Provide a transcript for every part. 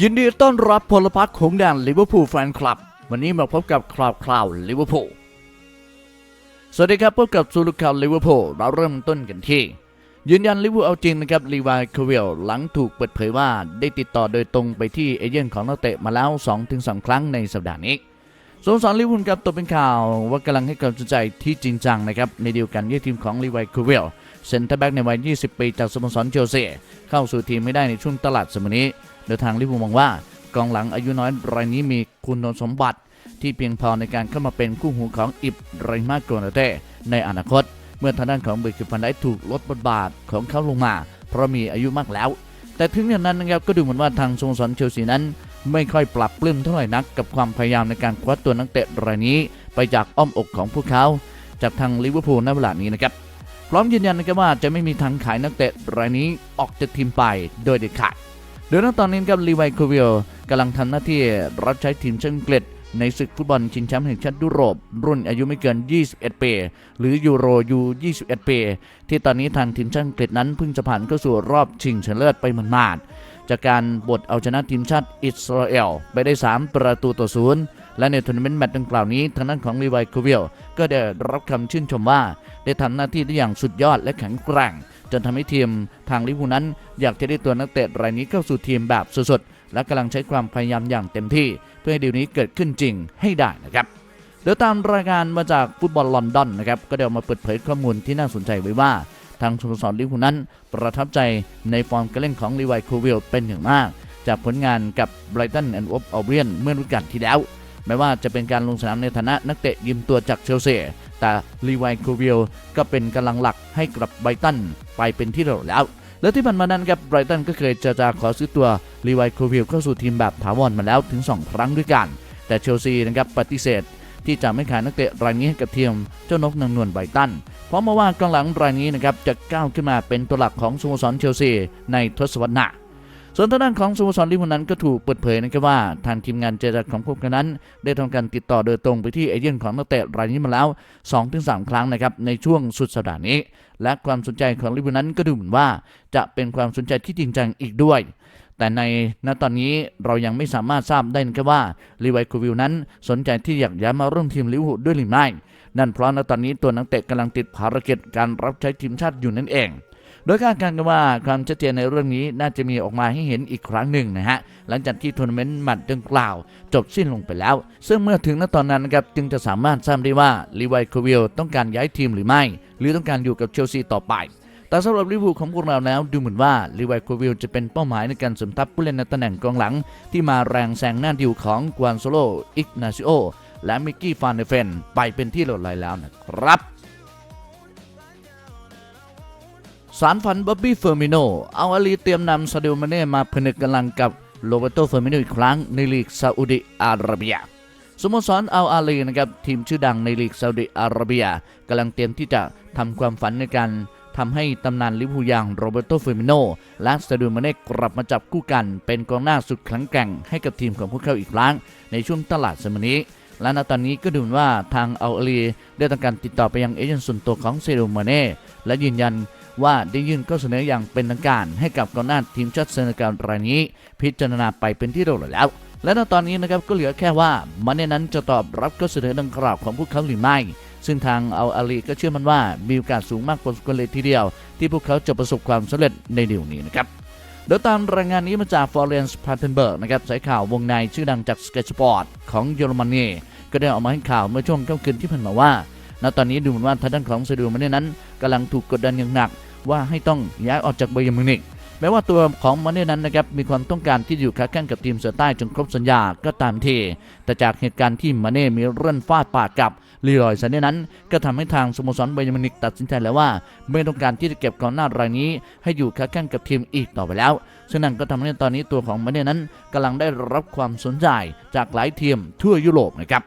ยินดีต้อนรับพลพรรคของแดนลิเวอร์พูลแฟนคลับ วันนี้มาพบกับคราวคราวลิเวอร์พูลสวัสดีครับพบกับซูลูคาวลิเวอร์พูลเราเริ่มต้นกันที่ ยืนยันลิเวอร์พูลเอาจริงนะครับลีวายคเวลหลังถูกเปิดเผยว่าได้ติดต่อโดยตรงไปที่เอเย่นของนักเตะมาแล้ว 2-3 ครั้งในสัปดาห์นี้สโมสรลิเวอร์พูลครับตกเป็นข่าวว่ากำลังให้ความสนใจที่จริงจังนะครับในเดียวกันที่ทีมของลีวายคเวลเซนเตอร์แบ็กในวัย 20 ปีจากสโมสรเชลซีเข้าสู่ทีมไม่ได้ในช่วงตลาดสมัยนี้ โดยทางลิเวอร์พูลมองว่ากองหลังอายุน้อยรายนี้มีคุณสมบัติที่เพียงพอในการเข้ามาเป็นคู่หูของอิบไรมาโกนาเต้ในอนาคต เมื่อทางด้านของเบร์คิฟันได้ถูกลดบทบาทของเขาลงมา เพราะมีอายุมากแล้ว แต่ถึงอย่างนั้นนะครับก็ดูเหมือนว่าทางสโมสรเชลซีนั้น ไม่ค่อยปรับปลื้มเท่าไหร่นักกับความพยายามในการคว้าตัวนักเตะรายนี้ไปจากอ้อมอกของพวกเขา จากทางลิเวอร์พูลในเวลานี้นะครับพร้อมยืนยันนะครับว่าจะไม่มีทางขายนักเตะรายนี้ออกจากทีมไปโดยเด็ดขาด โดยณตอนนี้ครับลีไวโควิลกำลังทำหน้าที่รับใช้ทีมชาติอังกฤษในศึกฟุตบอลชิงแชมป์แห่งชาติยุโรป รุ่นอายุไม่เกิน 21 ปี หรือยูโรยู 21 ปี ที่ตอนนี้ทางทีมชาติอังกฤษนั้นเพิ่งจะผ่านเข้าสู่รอบชิงชนะเลิศไปหมาดๆจากการบดเอาชนะทีมชาติอิสราเอลไปได้ 3 ประตูต่อศูนย์ และในทัวร์นาเมนต์แมตช์ดังกล่าวนี้ทางด้านของลีไวโควิลก็ได้รับคำชื่นชมว่า ได้ทำหน้าที่ได้อย่างสุดยอดและแข็งแกร่ง จนทำให้ทีมทางลิเวอร์พูลนั้น อยากจะได้ตัวนักเตะรายนี้เข้าสู่ทีมแบบสุดๆและกำลังใช้ความพยายามอย่างเต็มที่ เพื่อให้ดีลนี้เกิดขึ้นจริงให้ได้นะครับเดี๋ยวตามรายงานมาจากฟุตบอลลอนดอนนะครับก็ได้ออกมาเปิดเผยข้อมูลที่น่าสนใจไว้ว่าทางสโมสรลิเวอร์พูลนั้น ประทับใจในฟอร์มการเล่นของลีไวโควิลเป็นอย่างมาก จากผลงานกับไบรตันแอนด์วอฟอัลเบียนเมื่อฤดูกาลที่แล้ว แม้ว่าจะเป็นการลงสนามในฐานะนักเตะยืมตัวจากเชลซีแต่ลีไวโควิลก็เป็นกำลังหลักให้กับไบรตันไปเป็นที่เรียบร้อยแล้ว และที่ผ่านมานั้นครับไบรตันก็เคยเจะจาขอซื้อตัวลีไวโควิลเข้าสู่ทีมแบบถาวรมาแล้วถึง 2 ครั้งด้วยกัน แต่เชลซีนะครับปฏิเสธที่จะไม่ขายนักเตะรายนี้ให้กับทีมเจ้านกนางนวลไบรตัน เพราะมาว่ากองหลังรายนี้นะครับจะก้าวขึ้นมาเป็นตัวหลักของสโมสรเชลซีในทศวรรษหน้า ส่วนทางด้านของสโมสรลิเวอร์พูลนั้นก็ถูกเปิดเผยนะครับว่าทางทีมงานเจรจาของพวกนั้น ได้ทำการติดต่อโดยตรงไปที่เอเย่นของนักเตะรายนี้มาแล้ว 2-3 ครั้งนะครับในช่วงสุดสัปดาห์นี้ และความสนใจของลิเวอร์พูลนั้นก็ดูเหมือนว่า จะเป็นความสนใจที่จริงจังอีกด้วยแต่ในณตอนนี้เรายังไม่สามารถทราบได้นะครับว่าลีไวคูวิลนั้นสนใจที่อยากย้ายมาร่วมทีมลิเวอร์พูลด้วยหรือไม่ นั่นเพราะณตอนนี้ตัวนักเตะกำลังติดภารกิจการรับใช้ทีมชาติอยู่นั่นเอง โดยคาดการณ์กันว่าความชัดเจนในเรื่องนี้น่าจะมีออกมาให้เห็นอีกครั้งหนึ่งนะฮะ หลังจากที่ทัวร์นาเมนต์แมัดดังกล่าว จบสิ้นลงไปแล้ว ซึ่งเมื่อถึงณตอนนั้นนะครับจึงจะสามารถทราบได้ว่าลีไวโควิลต้องการย้ายทีมหรือไม่ หรือต้องการอยู่กับเชลซีต่อไปแต่สำหรับลิเวอร์พูลของพวกเราแล้วดูเหมือนว่าลีไวโควิลจะเป็นเป้าหมายในการสมทัพผู้เล่นในตำแหน่งกองหลัง ที่มาแรงแซงหน้าดิวของกวนโซโลอิกนาซิโอและมิกกี้ฟานเดเฟนไปเป็นที่เรียบร้อยแล้วนะครับ สารฝันบ๊อบบี้เฟอร์มิโนเอาอาลีเตรียมนำซาดิโอมาเน่มาผนึกกำลังกับโรเบโตเฟอร์มิโนอีกครั้งในลีกซาอุดิอาระเบียสโมสรอัลอาลีนะครับทีมชื่อดังในลีกซาอุดิอาระเบียกำลังเตรียมที่จะทำความฝันในการทำให้ตำนานลิเวอร์พูลอย่างโรเบโตเฟอร์มิโนและซาดิโอมาเน่กลับมาจับคู่กัน เป็นกองหน้าสุดแข็งแกร่งให้กับทีมของพวกเขาอีกครั้ง ในช่วงตลาดสมนี้ และณตอนนี้ก็ดูเหมือนว่าทางอัลอาลีได้ทำการติดต่อไปยังเอเจนต์ส่วนตัวของเซโดมาเน่และยืนยัน ว่าได้ยื่นข้อเสนออย่างเป็นทางการ ให้กับกองหน้าทีมชาติเซนกัลรายนี้ พิจารณาไปเป็นที่เรียบร้อยแล้ว และณตอนนี้นะครับก็เหลือแค่ว่ามันเน่นั้นจะตอบรับข้อเสนอดังกล่าวของพวกเขาหรือไม่ซึ่งทางเอาอาลีก็เชื่อมันว่ามีโอกาสสูงมากกว่าสกเลยทีเดียว ที่พวกเขาจะประสบความสำเร็จในเดี๋ยวนี้นะครับโดยตามรายงานนี้มาจากฟลอเรนซ์พาเทนเบิร์กนะครับสายข่าววงในชื่อดังจากสเกตสปอร์ตของเยอรมนีก็ได้ออกมาให้ข่าวเมื่อช่วงค่ำคืนที่ผ่านมาว่า ณตอนนี้ดูเหมือนว่าทางด้านของซาดูมันเน่นั้นกำลังถูกกดดันอย่างหนัก ว่าให้ต้องย้ายออกจากไบเยร์มิวนิกแม้ว่าตัวของมันเน่นั้นนะครับมีความต้องการที่อยู่ค้าแข่งกับทีมเสือใต้จนครบสัญญาก็ตามทีแต่จากเหตุการณ์ที่มาเน่มีเรื่องฟาดปากกับลีรอยซันเน่นั้น ก็ทำให้ทางสโมสรไบย์มินิกตัดสินใจแล้วว่า ไม่ต้องการที่จะเก็บกองหน้ารายนี้ ให้อยู่ค้าแข่งกับทีมอีกต่อไปแล้วซึ่งนั่นก็ทำให้ตอนนี้ตัวของมาเน่นั้นกำลังได้รับความสนใจจากหลายทีมทั่วยุโรปนะครับ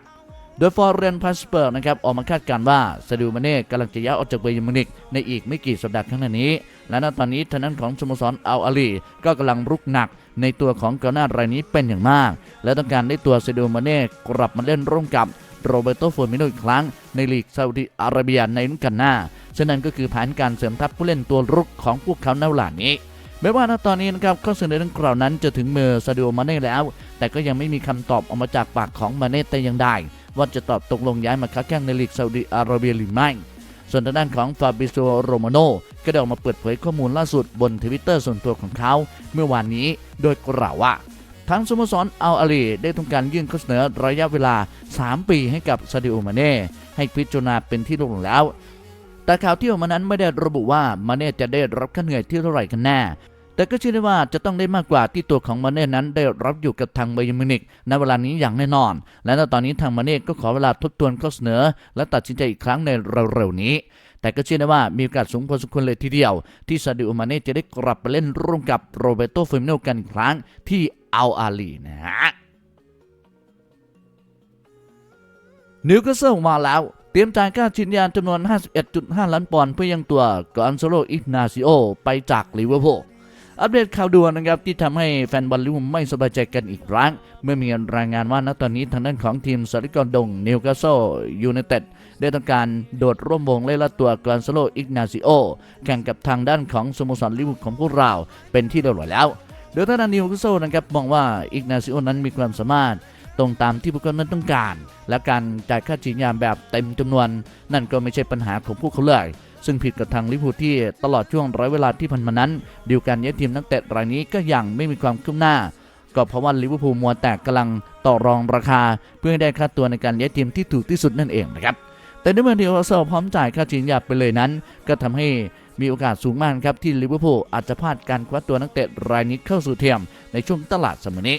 โดยฟอร์เรนพาสเปอร์นะครับออกมาคาดการณ์ว่าซาดิโอมาเน่กำลังจะย้ายออกจากเบย์มินิกในอีกไม่กี่สัปดาห์ข้างหน้านี้ และณตอนนี้ทางด้านของสโมสรอัลอาลีก็กำลังรุกหนักในตัวของกองหน้ารายนี้เป็นอย่างมาก และต้องการได้ตัวซาดิโอมาเน่กลับมาเล่นร่วมกับโรเบโตฟอร์มิโนอีกครั้งในลีกซาอุดิอาระเบียในฤดูกาลหน้าฉะนั้นก็คือแผนการเสริมทัพผู้เล่นตัวรุกของพวกเขาในเวลานี้แม้ว่าณตอนนี้นะครับข้อเสนอดังกล่าวนั้นจะถึงมือซาดิโอมาเน่แล้ว แต่ก็ยังไม่มีคำตอบออกมาจากปากของมาเน่แต่ยังได้ ว่าจะตอบตกลงย้ายมาค้าแข่งในลีกซาอุดิอาระเบียหรือไม่ส่วนทางด้านของฟาบิโซโรมาโนก็ได้ออกมาเปิดเผยข้อมูลล่าสุดบนทวิตเตอร์ส่วนตัวของเขา เมื่อวานนี้โดยกล่าวว่าทางสโมสรอัลอาลีได้ทำการยื่นข้อเสนอระยะเวลา 3 ปีให้กับซาดิโอมาเน่ให้พิจารณาเป็นที่ตกลงแล้ว แต่ข่าวที่ออกมานั้นไม่ได้ระบุว่ามาเน่จะได้รับค่าเหนื่อยที่เท่าไหร่กันแน่ แต่ก็เชื่อได้ว่าจะต้องได้มากกว่าที่ตัวของมาเน่นั้นได้รับอยู่กับทางไบเยิร์มิวนิกในเวลานี้อย่างแน่นอน และตอนนี้ทางมาเน่ก็ขอเวลาทบทวนข้อเสนอ และตัดสินใจอีกครั้งในเร็วๆนี้แต่ก็เชื่อได้ว่ามีโอกาสสูงพอสมควรเลยทีเดียว ที่ซาดิโอมาเน่จะได้กลับไปเล่นร่วมกับโรเบโตเฟมิโนกันอีกครั้งที่อัลอาลีนะฮะนิวคาสเซิลมาแล้วเตรียมจ่ายค่าชินยานจำนวน 51.5 ล้านปอนด์เพื่อยังตัวกอนโซโลอิกนาซิโอ ไปจากลิเวอร์พูล อัปเดตข่าวด่วนนะครับที่ทำให้แฟนบอลลิวอร์พูลไม่สบายใจกันอีกครั้ง เมื่อมีรายงานว่าณตอนนี้ทางด้านของทีมสาริกรดงนิวคาสเซิลยูไนเต็ดได้ทำการโดดร่วมวงเล่นละตัวกรอนโซโลอิกนาซิโอแข่งกับทางด้านของสโมสรลิเวอร์พูลของพวกเราเป็นที่เรียบร้อยแล้ว โดยทางด้านนิวคาสเซิลนะครับมองว่าอิกนาซิโอนั้นมีความสามารถตรงตามที่พวกเขานั้นต้องการ และการจ่ายค่าจีนยามแบบเต็มจำนวน นั่นก็ไม่ใช่ปัญหาของพวกเขาเลย ซึ่งผิดกับทางลิเวอร์พูลที่ตลอดช่วงร้อยเวลาที่ผ่านมานั้นดีลการย้ายทีมนักเตะรายนี้ก็ยังไม่มีความคืบหน้า ก็เพราะว่าลิเวอร์พูลมัวแต่กำลังต่อรองราคา เพื่อให้ได้ค่าตัวในการย้ายทีมที่ถูกที่สุดนั่นเองนะครับแต่ในเมื่อนิวคาสเซิลพร้อมจ่ายค่าจีนยามไปเลยนั้น ก็ทำให้มีโอกาสสูงมากครับที่ลิเวอร์พูลอาจจะพลาดการคว้าตัวนักเตะรายนี้เข้าสู่ทีมในช่วงตลาดสมัยนี้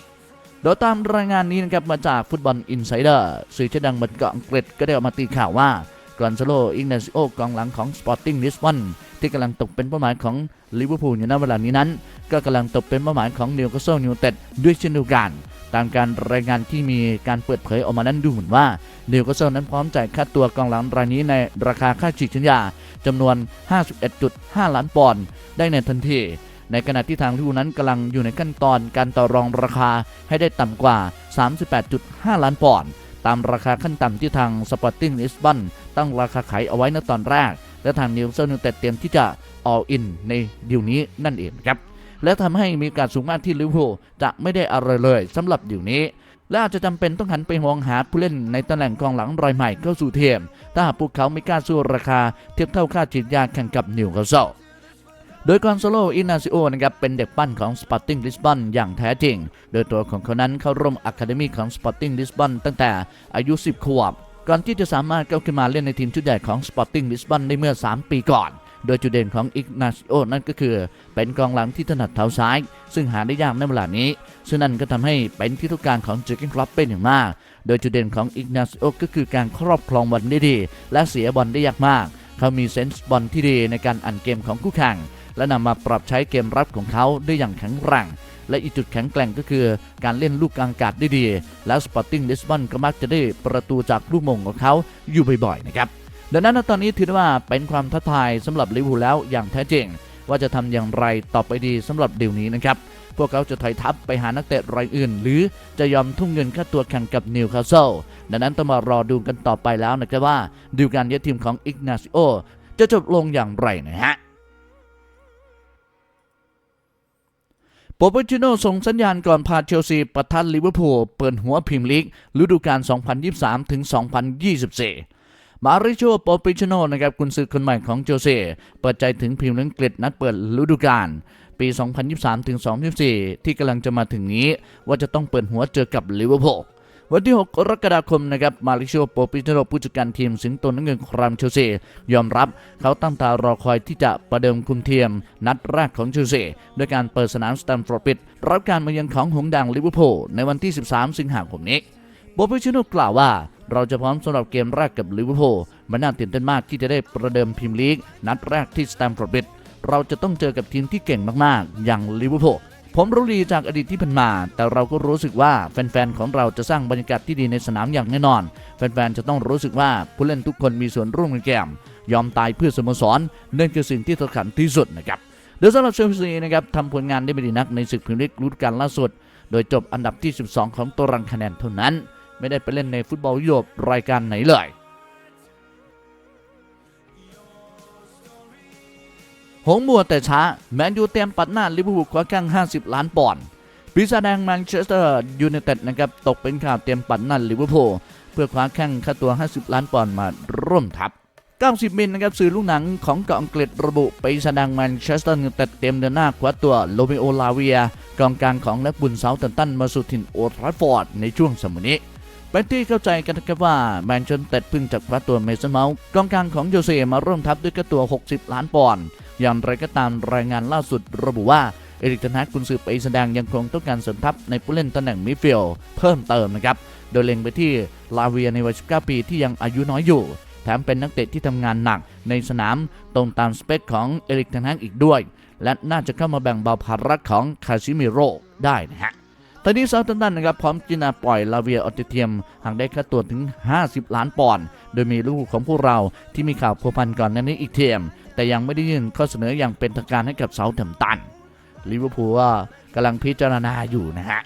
โดยตามรายงานนี้นะครับมาจากฟุตบอลอินไซเดอร์สื่อชื่อดังบนเกาะอังกฤษก็ได้ออกมาตีข่าวว่า กอนซาโลอิงเนซิโอกองหลังของสปอร์ติ้งลิสบอนที่กำลังตกเป็นเป้าหมายของลิเวอร์พูลอยู่ณเวลานี้นั้น ก็กำลังตกเป็นเป้าหมายของนิวคาสเซิลยูไนเต็ดด้วยเช่นเดียวกันตามการรายงานที่มีการเปิดเผยออกมานั้นดูเหมือนว่านิวคาสเซิลนั้นพร้อมจ่ายค่าตัวกองหลังรายนี้ในราคาค่าฉีกสัญญาจำนวน 51.5 ล้านปอนด์ได้ในทันที ในขณะที่ทางลิเวอร์พูลนั้นกำลังอยู่ในขั้นตอนการต่อรองราคาให้ได้ต่ำกว่า 38.5 ล้านปอนด์ ตามราคาขั้นต่ำที่ทางสปอร์ติ้งลิสบอนตั้งราคาขายเอาไว้ในตอนแรก และทางนิวเซลยูไนเต็ดเตรียมที่จะ all in ในดีลนี้นั่นเองครับและทำให้มีการสูงมากที่ลิเวอร์พูลจะไม่ได้อะไรเลยสำหรับดีลนี้ และอาจจะจำเป็นต้องหันไปมองหาผู้เล่นในตำแหน่งกองหลังรายใหม่เข้าสู่ทีมถ้าหากพวกเขาไม่กล้าสู้ราคาเทียบเท่าค่าฉีดยาแข่งกับนิวคาสเซิล โดยกอนโซโลอินาซิโอนะครับเป็นเด็กปั้นของสปอร์ติ้งลิสบอนอย่างแท้จริง โดยตัวของเขานั้นเข้าร่วมอะคาเดมีของสปอร์ติ้งลิสบอนตั้งแต่อายุ 10 ขวบ ก่อนที่จะสามารถก้าวขึ้นมาเล่นในทีมชุดใหญ่ของสปอร์ติ้งลิสบอนได้เมื่อ 3 ปีก่อนโดยจุดเด่นของอิกนาซิโอนั่นก็คือ เป็นกองหลังที่ถนัดเท้าซ้าย ซึ่งหาได้ยากในเวลานี้ ซึ่งนั่นก็ทำให้เป็นที่ต้องการของจอร์เกนคลับเป็นอย่างมาก โดยจุดเด่นของอิกนาซิโอก็คือการครอบครองบอลได้ดี และเสียบอลได้ยากมาก เขามีเซนส์บอลที่ดีในการอ่านเกมของคู่แข่ง และนำมาปรับใช้เกมรับของเขาได้อย่างแข็งแกร่ง และอีกจุดแข็งแกร่งก็คือการเล่นลูกกลางอากาศได้ดี แล้วสปอร์ติ้งลิสบอนก็มักจะได้ประตูจากลูกมงของเขาอยู่บ่อยๆนะครับดังนั้นตอนนี้ถือว่าเป็นความท้าทายสำหรับลิเวอร์พูลแล้วอย่างแท้จริง ว่าจะทำอย่างไรต่อไปดีสำหรับเดีลนี้นะครับพวกเขาจะถอยทัพไปหานักเตะรายอื่น หรือจะยอมทุ่มเงินค่าตัวแข่งกับนิวคาสเซิลดังนั้นต้องมารอดูกันต่อไปแล้วนะครับว่าดีลการย้ายทีมของอิกนาซิโอจะจบลงอย่างไรนะฮะ โปรเปจิโนส่งสัญญาณก่อนพาเชลซีปะทะลิเวอร์พูลเปิดหัวพิมลีกฤดูกาล 2023 ถึง 2024 มาริโชโปรเปจิโนนะครับกุนซือคนใหม่ของเชลซีเปิดใจถึงพิมพ์ลังกฤษนัดเปิดฤดูกาลปี 2023 ถึง 2024 ที่กำลังจะมาถึงนี้ว่าจะต้องเปิดหัวเจอกับลิเวอร์พูล วันที่ 6 กรกฎาคมนะครับมาริโชโปปิโนโรผู้จัดการทีมสิงโตน้ำเงินครามเชลซียอมรับเขาตั้งตารอคอยที่จะประเดิมคุมทีมนัดแรกของเชลซีด้วยการเปิดสนามสแตมฟอร์ดบิดรับการมาเยือนของหงดังลิเวอร์พูลในวันที่ 13 สิงหาคมนี้โปปิโนกล่าวว่าเราจะพร้อมสำหรับเกมแรกกับลิเวอร์พูลมันน่าตื่นเต้นมากที่จะได้ประเดิมพรีเมียร์ลีกนัดแรกที่สแตมฟอร์ดบิดเราจะต้องเจอกับทีมที่เก่งมากๆ อย่างลิเวอร์พูล ผมรู้ดีจากอดีตที่ผ่านมา แต่เราก็รู้สึกว่าแฟนๆ ของเราจะสร้างบรรยากาศที่ดีในสนามอย่างแน่นอน แฟนๆ จะต้องรู้สึกว่าผู้เล่นทุกคนมีส่วนร่วมในเกมยอมตายเพื่อสโมสรนั่นคือสิ่งที่สำคัญที่สุดนะครับโดยสำหรับเชลซีนะครับทำผลงานได้ไม่ดีนักในศึกพรีเมียร์ลีกฤดูกาลล่าสุด โดยจบอันดับที่ 12 ของตารางคะแนนเท่านั้น ไม่ได้ไปเล่นในฟุตบอลยุโรปรายการไหนเลย หงมัวแต่ช้า แมนยูเตรียมปัดหน้าลิเวอร์พูลคว้าแข้ง50 ล้านปอนด์ปีศาจแดงแมนเชสเตอร์ยูไนเต็ดนะครับตกเป็นข่าวเตรียมปัดหน้าลิเวอร์พูลเพื่อคว้าแข้งค่าตัว 50 ล้านปอนด์มาร่วมทัพ 90 มิลนะครับสื่อลูกหนังของเกาะอังกฤษระบุปีศาจแดงแมนเชสเตอร์ยูไนเต็ดเตรียมเดินหน้าคว้าตัวโลเมโอลาเวียกองกลางของนักบุญเซาตมป์ตันมาสู่ถิ่นโอทราฟฟอร์ดในช่วงสมัยนี้เป็นที่เข้าใจกันนะครับว่าแมนเชสเตอร์เพิ่งจะคว้าตัวเมสันเมาส์กองกลางของโยเซ่มาร่วมทัพด้วยค่าตัว 60 ล้านปอนด์ อย่างไรก็ตามรายงานล่าสุดระบุว่าเอริกเทนฮากกุนซือไปแสดงยังคงต้องการเสริมทัพในผู้เล่นตำแหน่งมิดฟิลด์เพิ่มเติมนะครับ โดยเล็งไปที่ลาเวียในวัย 19 ปีที่ยังอายุน้อยอยู่ แถมเป็นนักเตะที่ทำงานหนักในสนามตรงตามสเปคของเอริกเทนฮากอีกด้วย และน่าจะเข้ามาแบ่งเบาภาระของคาซิมิโร่ได้นะฮะตอนนี้ซาตมป์ตันนะครับพร้อมจินาปล่อยลาเวียออติเทียมหากได้ค่าตัวถึง 50 ล้านปอนด์ โดยมีลูกของพวกเราที่มีข่าวพัวพันก่อนนั้นนี้อีกเทียม แต่ยังไม่ได้ยื่นข้อเสนออย่างเป็นทางการให้กับเซาท์แตมตันลิเวอร์พูลว่ากำลังพิจารณาอยู่นะฮะ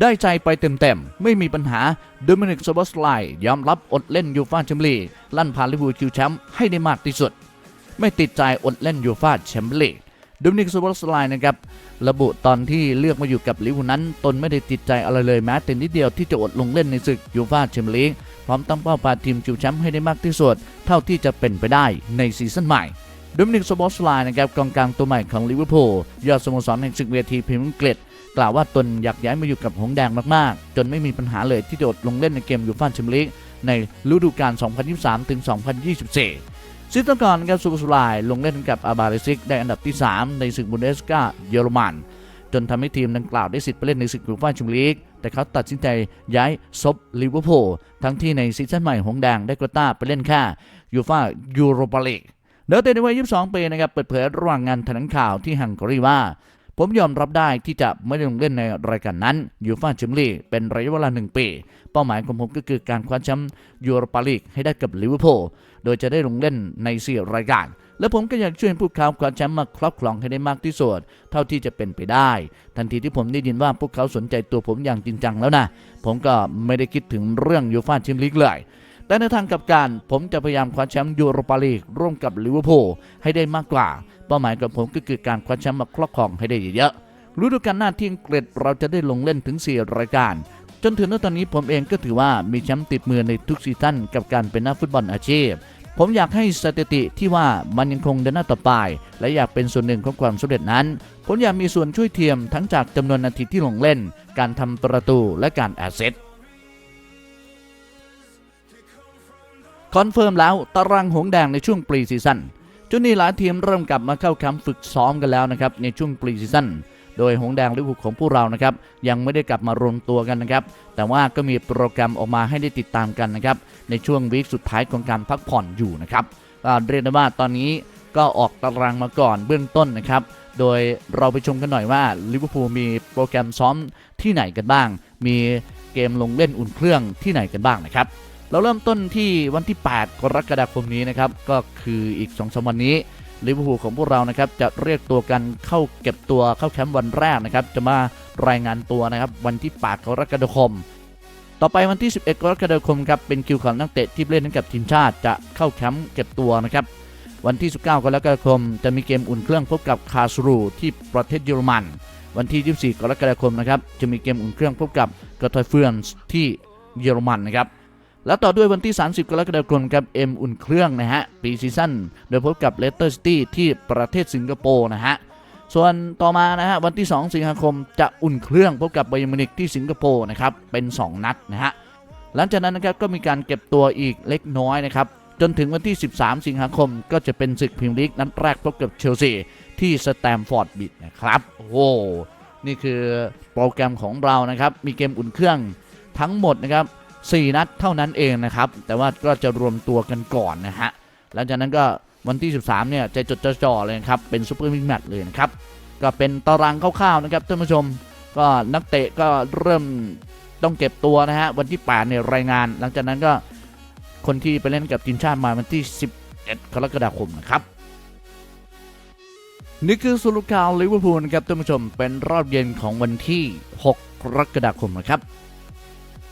ได้ใจไปเต็มๆ ไม่มีปัญหาโดมินิกโซบอสไลยอมรับอดเล่นยูฟาแชมเปี้ยนลีกลั่นพาลิเวอร์พูลคิวแชมป์ให้ได้มากที่สุด ไม่ติดใจอดเล่นยูฟาแชมเปี้ยนลีกโดมินิกโซบอสไลนะครับ ระบุตอนที่เลือกมาอยู่กับลิเวอร์พูลนั้น ตนไม่ได้ติดใจอะไรเลยแม้แต่นิดเดียวที่จะอดลงเล่นในศึกยูฟาแชมเปี้ยนลีก พร้อมตั้งเป้าพาทีมคิวแชมป์ให้ได้มากที่สุด เท่าที่จะเป็นไปได้ในซีซั่นใหม่โดมินิกโซบอสไลน์นะครับกองกลางตัวใหม่ของลิเวอร์พูลยอดสโมสรแห่งศึกเวทีพรีเมียร์อังกฤษกล่าวว่าตนอยากย้ายมาอยู่กับหงส์แดงมากๆ จนไม่มีปัญหาเลยที่จะอดลงเล่นในเกมยูฟ่าแชมเปี้ยนลีกในฤดูกาล 2023 ถึง 2024ซีซั่นก่อนนะครับซูเปอร์สไลน์ลงเล่นกับอาบาเลซิกได้อันดับที่ 3 ในศึกบุนเดสกาเยอรมัน จนทำให้ทีมดังกล่าวได้สิทธิ์ไปเล่นในศึกยูฟ่าแชมเปี้ยนลีก แต่เขาตัดสินใจย้ายซบลิเวอร์พูลทั้งที่ในซีซั่นใหม่หงแดงได้โควต้าไปเล่นค่ยูฟ่ายูโรปาลีกเดลเตในวัย 22 ปีนะครับเปิดเผยระหว่างงานแถลงข่าวที่ฮังการีว่าผมยอมรับได้ที่จะไม่ได้ลงเล่นในรายการนั้นยูฟ่าแชมเปี้ยนลีกเป็นระยะเวลา1ปี เป้าหมายของผมก็คือการคว้าแชมป์ยูโรปาลีกให้ได้กับลิเวอร์พูลโดยจะได้ลงเล่นใน 4 รายการ และผมก็อยากช่วยพวกเขาคว้าแชมป์มาครอบครองให้ได้มากที่สุดเท่าที่จะเป็นไปได้ ทันทีที่ผมได้ยินว่าพวกเขาสนใจตัวผมอย่างจริงจังแล้วนะ ผมก็ไม่ได้คิดถึงเรื่องยูฟ่าแชมเปี้ยนลีกเลยแต่ในทางกับการผมจะพยายามคว้าแชมป์ยูโรปาลีกร่วมกับลิเวอร์พูลให้ได้มากกว่า เป้าหมายของผมก็คือการคว้าแชมป์มาครอบครองให้ได้เยอะๆฤดูกาลหน้าที่อังกฤษเราจะได้ลงเล่นถึง 4 รายการ จนถึงตอนนี้ผมเองก็ถือว่ามีแชมป์ติดมือในทุกซีซั่นกับการเป็นนักฟุตบอลอาชีพ ผมอยากให้สถิติที่ว่ามันยังคงเดินหน้าต่อไป และอยากเป็นส่วนหนึ่งของความสำเร็จนั้น ผมอยากมีส่วนช่วยเทียมทั้งจากจำนวนนาทีที่ลงเล่น การทำประตูและการแอสเซทคอนเฟิร์มแล้วตารางหงสแดงในช่วงปรีซีซั่นจุดนี้หลายทีมเริ่มกลับมาเข้าแคมป์ฝึกซ้อมกันแล้วนะครับในช่วงปรีซีซั่น โดยหงแดงลิเวอร์พูลของพวกเรานะครับยังไม่ได้กลับมารวมตัวกันนะครับแต่ว่าก็มีโปรแกรมออกมาให้ได้ติดตามกันนะครับในช่วงวีคสุดท้ายของการพักผ่อนอยู่นะครับเรียกได้ว่าตอนนี้ก็ออกตารางมาก่อนเบื้องต้นนะครับ โดยเราไปชมกันหน่อยว่าลิเวอร์พูลมีโปรแกรมซ้อมที่ไหนกันบ้าง มีเกมลงเล่นอุ่นเครื่องที่ไหนกันบ้างนะครับ เราเริ่มต้นที่วันที่ 8 กรกฎาคมนี้นะครับ ก็คืออีก2อสวันนี้ ลิเวอร์พูลของพวกเรานะครับจะเรียกตัวกันเข้าเก็บตัวเข้าแคมป์วันแรกนะครับจะมารายงานตัวนะครับวันที่ 8 กรกฎาคม ต่อไปวันที่ 11 กรกฎาคมครับเป็นคิวของนักเตะที่เล่นให้กับทีมชาติจะเข้าแคมป์เก็บตัวนะครับวันที่ 19 กรกฎาคม จะมีเกมอุ่นเครื่องพบกับคาสรูที่ประเทศเยอรมัน วันที่ 24 กรกฎาคมนะครับจะมีเกมอุ่นเครื่องพบกับกระทอยเฟือนส์ที่เยอรมันนะครับ แล้วต่อด้วยวันที่ 30 กรกฎาคมครับเอ็มอุ่นเครื่องนะฮะ ปีซีซั่นโดยพบกับเลสเตอร์ซิตี้ที่ประเทศสิงคโปร์นะฮะ ส่วนต่อมานะฮะวันที่ 2 สิงหาคมจะอุ่นเครื่องพบกับไบยอร์มินิกที่สิงคโปร์นะครับ เป็น 2 นัดนะฮะ หลังจากนั้นนะครับก็มีการเก็บตัวอีกเล็กน้อยนะครับ จนถึงวันที่ 13 สิงหาคมก็จะเป็นศึกพรีเมียร์ลีกนัดแรกพบกับเชลซีที่สแตมฟอร์ดบิดนะครับ โอ้โหนี่คือโปรแกรมของเรานะครับ มีเกมอุ่นเครื่องทั้งหมดนะครับ 4 นัดเท่านั้นเองนะครับ แต่ว่าก็จะรวมตัวกันก่อนนะฮะหลังจากนั้นก็วันที่ 13 เนี่ยใจจดจะจ่อเลยครับ เป็นซูเปอร์มิกแมตช์เลยนะครับ ก็เป็นตารางคร่าวๆนะครับท่านผู้ชม ก็นักเตะก็เริ่มต้องเก็บตัวนะฮะ วันที่ 8 เนี่ยรายงาน หลังจากนั้นก็คนที่ไปเล่นกับทีมชาติมาวันที่ 11 กรกฎาคมนะครับนี่คือสรุปข่าวลิเวอร์พูลครับท่านผู้ชมเป็นรอบเย็นของวันที่ 6 กรกฎาคมนะครับ